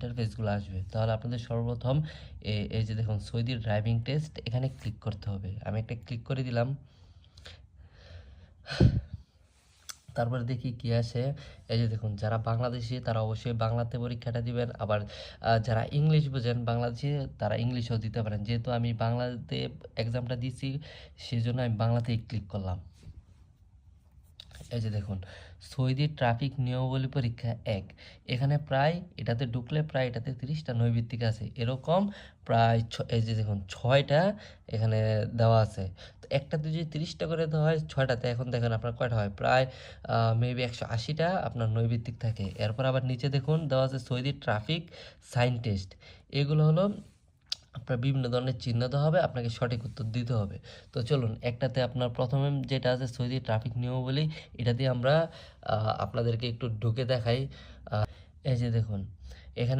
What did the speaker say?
ইন্টারফেসগুলো আসবে, তাহলে আপনাদের সর্বপ্রথম এই যে দেখুন সৌদি ড্রাইভিং টেস্ট এখানে ক্লিক করতে হবে। আমি একটা ক্লিক করে দিলাম। তারপরে দেখি কি আসে। এই যে দেখুন, যারা বাংলাদেশি, তারা অবশ্যই বাংলাতে পরীক্ষাটা দিবেন। আবার যারা ইংলিশ বোঝেন, বাংলাদেশি, তারা ইংলিশও দিতে পারেন। যেহেতু আমি বাংলাতে এক্সামটা দিছি সেই জন্য আমি বাংলাতেই ক্লিক করলাম। এই যে দেখুন, সৌদি ট্রাফিক নিয়মাবলী পরীক্ষা এক। এখানে প্রায় এটাতে ঢুকলে প্রায় এটাতে তিরিশটা নৈবিত্তিক আছে। এরকম প্রায় ছ- এই যে দেখুন, ছয়টা এখানে দেওয়া আছে। তো একটাতে যদি তিরিশটা করে দেওয়া হয়, ছয়টাতে এখন দেখেন আপনার কয়টা হয়? প্রায় মেবি একশো আশিটা আপনার নৈবিত্তিক থাকে। এরপর আবার নিচে দেখুন, দেওয়া আছে সৌদি ট্রাফিক সাইন টেস্ট। এগুলো হলো আপনার বিভিন্ন ধরনের চিহ্ন দেওয়া হবে, আপনাকে সঠিক উত্তর দিতে হবে। তো চলুন, একটাতে আপনার প্রথমে যেটা আছে, সৌদি ট্রাফিক নিয়মাবলী এটা দিয়ে আমরা আপনাদেরকে একটু ঢুকে দেখাই। এই যে দেখুন, এখানে